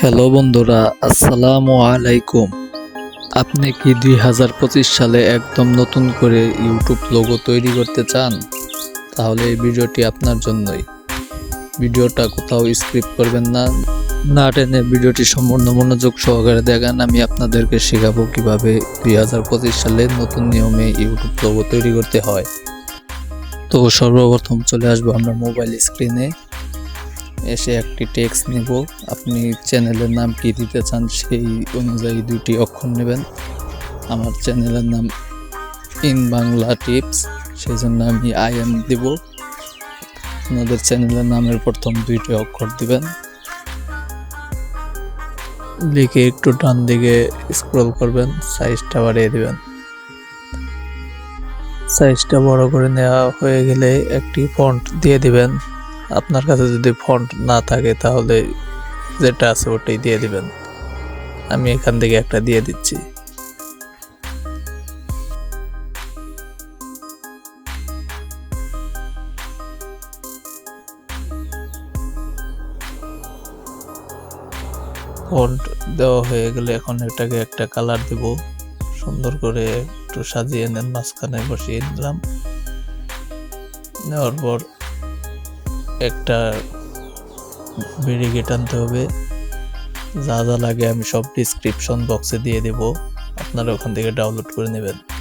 Hello বন্ধুরা, আসসালামু আলাইকুম। আপনি কি দুই হাজার পঁচিশ সালে একদম নতুন করে ইউটিউব লোগো তৈরি করতে চান? তাহলে এই ভিডিওটি আপনার জন্যই। ভিডিওটা কোথাও স্ক্রিপ্ট করবেন না। না টেনে ভিডিওটি সম্পূর্ণ মনোযোগ সহকারে দেখান। আমি আপনাদেরকে শেখাবো কীভাবে দুই হাজার পঁচিশ সালে নতুন নিয়মে ইউটিউব লোগো তৈরি করতে হয়। তো সর্বপ্রথম চলে আসব আমরা মোবাইল স্ক্রিনে এসে একটি টেক্সট নেব। আপনি চ্যানেলের নাম কি দিতে চান সেই অনুযায়ী দুটি অক্ষর নেবেন। আমার চ্যানেলের নাম ইন বাংলা টিপস সেই জন্য আমি আই এম দেব। আপনাদের চ্যানেলের নামের প্রথম দুইটি অক্ষর দিবেন। লিখে একটু ডান দিকে স্ক্রল করবেন সাইজটা বাড়িয়ে দিবেন। সাইজটা বড় করে নেওয়া হয়ে গেলে একটি ফন্ট দিয়ে দিবেন। আপনার কাছে যদি ফন্ট না থাকে, তাহলে যেটা আছে ওটাই দিয়ে দিবেন। আমি এখান থেকে একটা দিয়ে দিচ্ছি। ফন্ট দেওয়া হয়ে গেলে এখন এটাকে একটা কালার দেব। সুন্দর করে একটু সাজিয়ে নেন, মাঝখানে বসিয়ে নিলাম নেওয়ার পর একটা ব্যারিকেড আনতে হবে। যা যা লাগে আমি সব ডিসক্রিপশন বক্সে দিয়ে দেব। আপনারা ওখান থেকে ডাউনলোড করে নেবেন।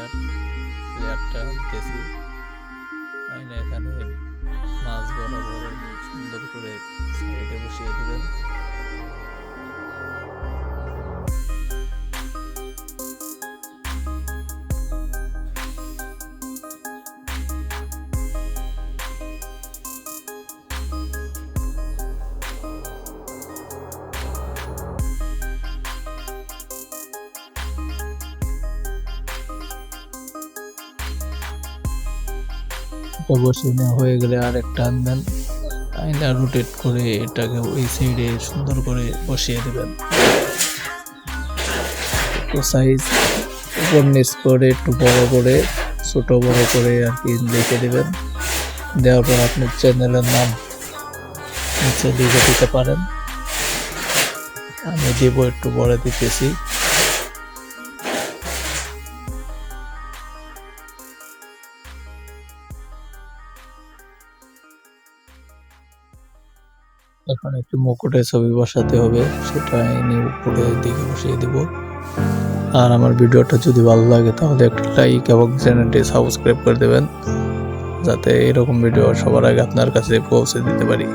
লেয়ার লেয়ারটা আইনে এখানে মাছ বরাবর সুন্দর করে সাইডে বসিয়ে দিবেন। এটা বসিয়ে নেওয়া হয়ে গেলে আর একটা আনবেন আইনা রোটেট করে এটাকে ওই সাইডে সুন্দর করে বসিয়ে দেবেন। তো সাইজ উপর নিচ করে, একটু বড় করে, ছোট বড় করে আর কি লিখে দেবেন। দেওয়ার পর আপনি চ্যানেলের নাম নিচে লিখে দিতে পারেন। আমি দেব একটু বড় দিতেছি। এখন একটি মুকুটের ছবি বসাতে হবে সেটা এনে উপরে দিকে বসিয়ে দেব। আর আমার ভিডিওটা যদি ভালো লাগে, তাহলে একটা লাইক এবং চ্যানেলটি সাবস্ক্রাইব করে দেবেন, যাতে এরকম ভিডিও সবার আগে আপনার কাছে পৌঁছে দিতে পারি।